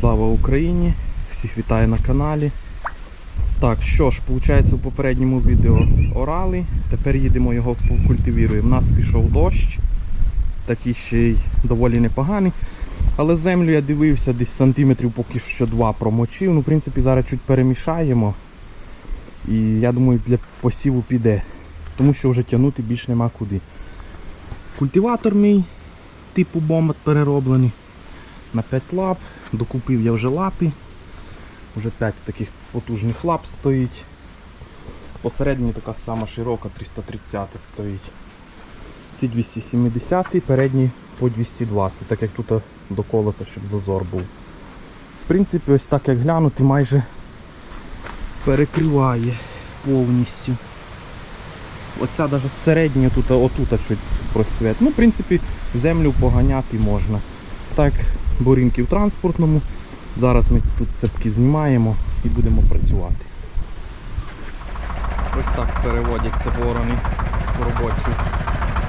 Слава Україні! Всіх вітаю на каналі. Так, що ж, виходить, у попередньому відео орали. Тепер їдемо його покультивіруємо. У нас пішов дощ, такий ще й доволі непоганий. Але землю я дивився, десь сантиметрів поки що два промочив. Ну, в принципі, зараз чуть перемішаємо. І я думаю, для посіву піде. Тому що вже тягнути більш нема куди. Культиватор мій, типу бомбат перероблений. На 5 лап. Докупив я вже лапи. Вже 5 таких потужних лап стоїть. Посередній така сама широка 330 стоїть. Ці 270, передні по 220, так як тут до колеса, щоб зазор був. В принципі, ось так як глянути, майже перекриває повністю. Оця навіть середня тут, отут чуть просвіт. Ну, в принципі, землю поганяти можна. Так, борінки в транспортному. Зараз ми тут цепки знімаємо і будемо працювати. Ось так переводяться ворони в робочий,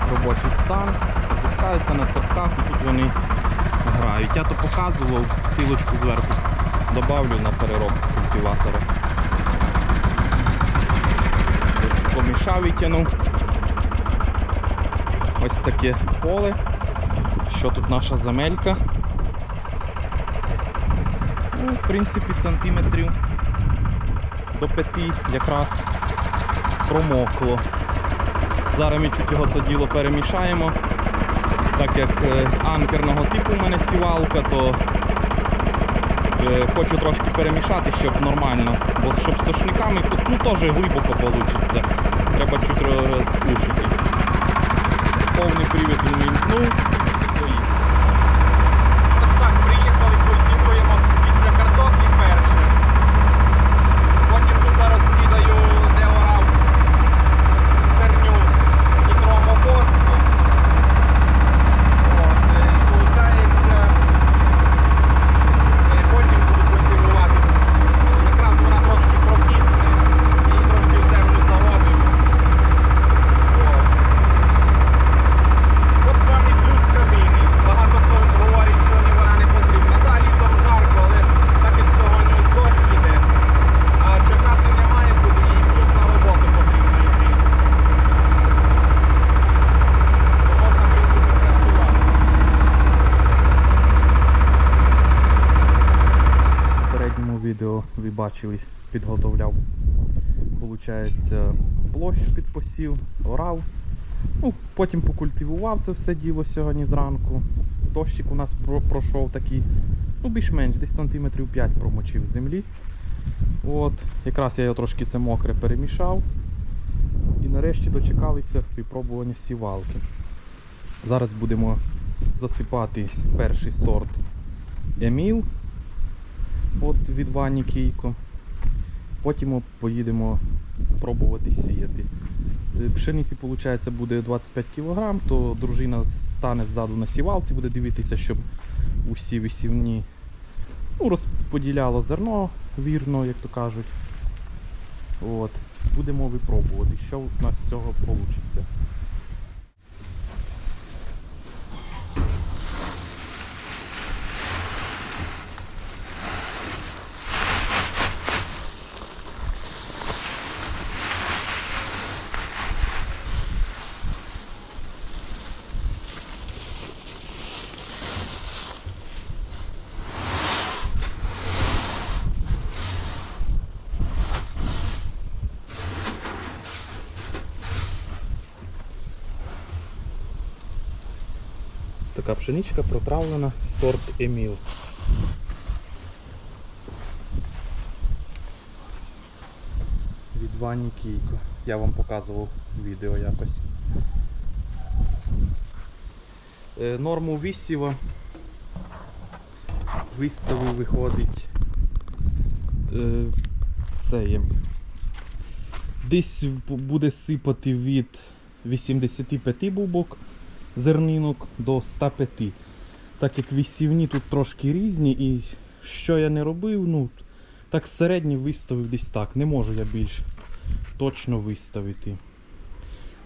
в робочий стан, опускаються на цепках і тут вони грають. Я то показував, сілочку зверху добавлю на переробку культиватора. Помішав і тянув. Ось таке поле. Що тут наша земелька? Ну, в принципі, сантиметрів до п'яти якраз промокло. Зараз ми чуть його це діло перемішаємо. Так як е, анкерного типу у мене сівалка, то е, хочу трошки перемішати, щоб нормально. Бо щоб з сошниками ну, теж глибоко вийде. Треба чуть розпушити. Повний привід він. Поїхав. Ось так, приїхали, культивуємо після картоплі перше. Потім тут зараз скидаю, де орав стерню нітрового воску. От, е, і виходить, е, потім буду культивувати. Якраз вона трошки прокисне, її трошки в землю заводимо. От. От вам і плюс каміни. Багато хто говорить, що ні вона не потрібна. Да, літом жарко, але так як сьогодні ось дощ іде, а чекати немає куди, і плюс на роботу потрібно йти. То можна, в принципі, працювати. В передньому відео ви бачили, підготовляв. Получається, площу під посів, орав. Ну, потім покультивував це все діло сьогодні зранку. Дощик у нас про- пройшов такий, ну більш-менш, десь сантиметрів 5 промочив землі. От, якраз я його трошки це мокре перемішав. І нарешті дочекалися випробування сівалки. Зараз будемо засипати перший сорт Еміл от від Вані Кійко. Потім поїдемо пробувати сіяти. Е, Пшениці, виходить, буде 25 кг, то дружина стане ззаду на сівалці, буде дивитися, щоб усі висівні ну, розподіляло зерно вірно, як то кажуть. От. Будемо випробувати, що у нас з цього вийде. Така пшеничка протравлена, сорт Еміл. Від Вані Кійко. Я вам показував відео якось. Е, Норму висіва виставив виходить. Е, Це. Десь буде сипати від 85 бубок зернинок до 105. Так як висівні тут трошки різні, і що я не робив, ну, так середній виставив десь так. Не можу я більш точно виставити.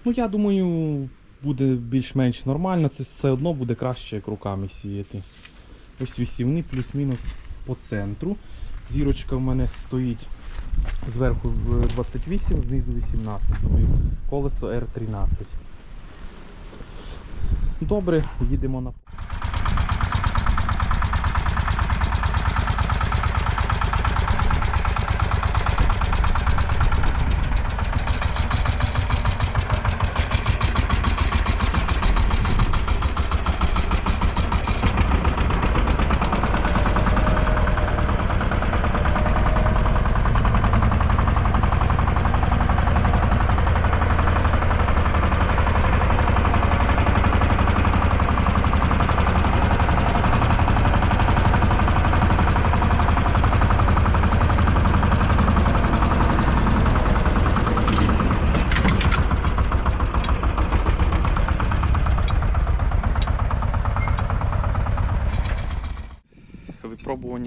Ну, я думаю, буде більш-менш нормально, це все одно буде краще, як руками сіяти. Ось висівні плюс-мінус по центру. Зірочка в мене стоїть зверху 28, знизу 18. Зробив колесо R13. Добре, їдемо на.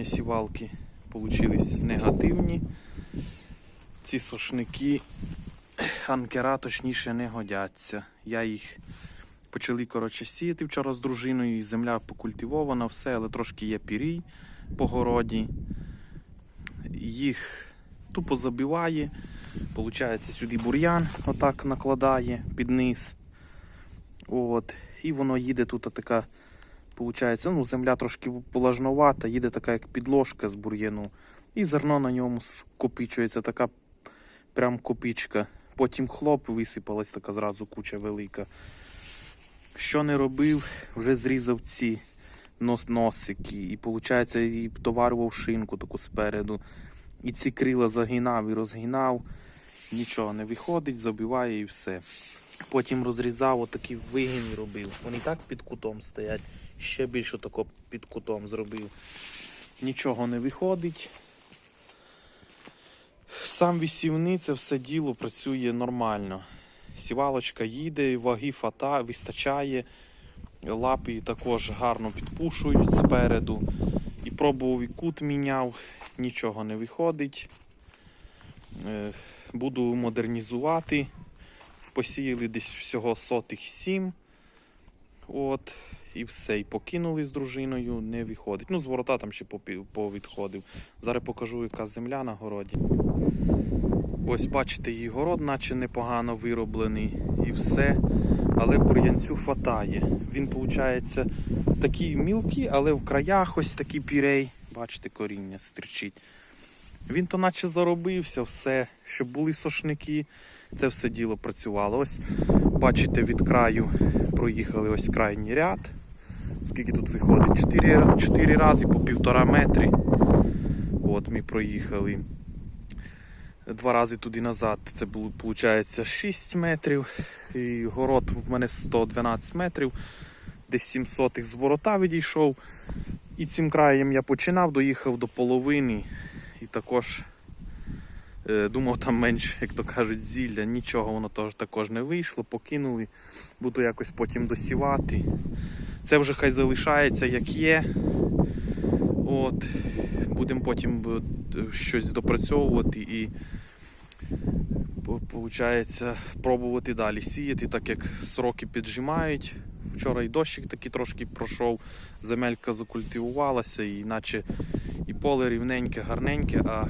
Випробування сівалки получились негативні. Ці сошники анкера точніше не годяться. Я їх почали коротше, сіяти вчора з дружиною, земля покультивована, все, але трошки є пірій по городі. Їх тупо забиває. Получається, сюди бур'ян отак накладає під низ. От. І воно їде тут така Получається, ну, земля трошки влажновата, їде така як підложка з бур'яну. І зерно на ньому скопичується, така прям копічка. Потім хлоп висипалась така зразу куча велика. Що не робив, вже зрізав ці нос носики. І виходить, і товарував шинку таку спереду. І ці крила загинав і розгинав. Нічого не виходить, забиває і все. Потім розрізав, отакий вигін робив. Вони так під кутом стоять. Ще більше тако під кутом зробив. Нічого не виходить. Сам висівний це все діло працює нормально. Сівалочка їде, ваги фата, вистачає. Лапи також гарно підпушують спереду. І пробував і кут міняв, нічого не виходить. Е, Буду модернізувати. Посіяли десь всього сотих сім. От, і все. І покинули з дружиною, не виходить. Ну, з ворота там ще повідходив. Зараз покажу, яка земля на городі. Ось бачите, її город, наче непогано вироблений, і все. Але бур'янцю фатає. Він, виходить, такий мілкий, але в краях ось такий пірей. Бачите, коріння стрічить. Він то наче заробився, все, щоб були сошники, це все діло працювало. Ось бачите, від краю проїхали ось крайній ряд. Скільки тут виходить? 4, 4 рази по півтора метри. От ми проїхали. Два рази туди назад. Це було, виходить, 6 метрів. І город в мене 112 метрів. Десь 700 з ворота відійшов. І цим краєм я починав, доїхав до половини. І також е, думав там менше, як то кажуть, зілля. Нічого воно також не вийшло, покинули. Буду якось потім досівати. Це вже хай залишається як є. От. Будемо потім е, щось допрацьовувати і виходить, пробувати далі сіяти, так як сроки піджимають. Вчора і дощик такий трошки пройшов, земелька закультивувалася, і наче і поле рівненьке, гарненьке, а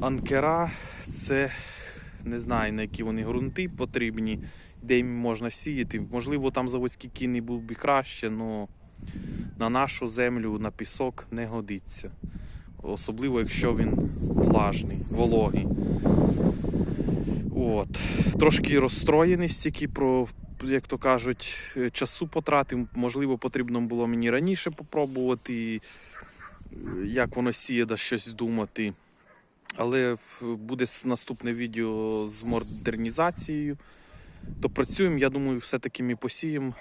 анкера це не знаю на які вони ґрунти потрібні, де їм можна сіяти. Можливо, там заводський кінний був би краще, але на нашу землю, на пісок не годиться. Особливо, якщо він влажний, вологий. От. Трошки розстроєний стільки про, як то кажуть, часу потратив. Можливо, потрібно було мені раніше попробувати, як воно сіє, да щось думати. Але буде наступне відео з модернізацією. То працюємо, я думаю, все-таки ми посіємо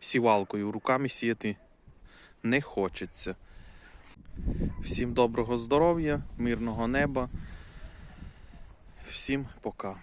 сівалкою. Руками сіяти не хочеться. Всім доброго здоров'я, мирного неба. Всім пока.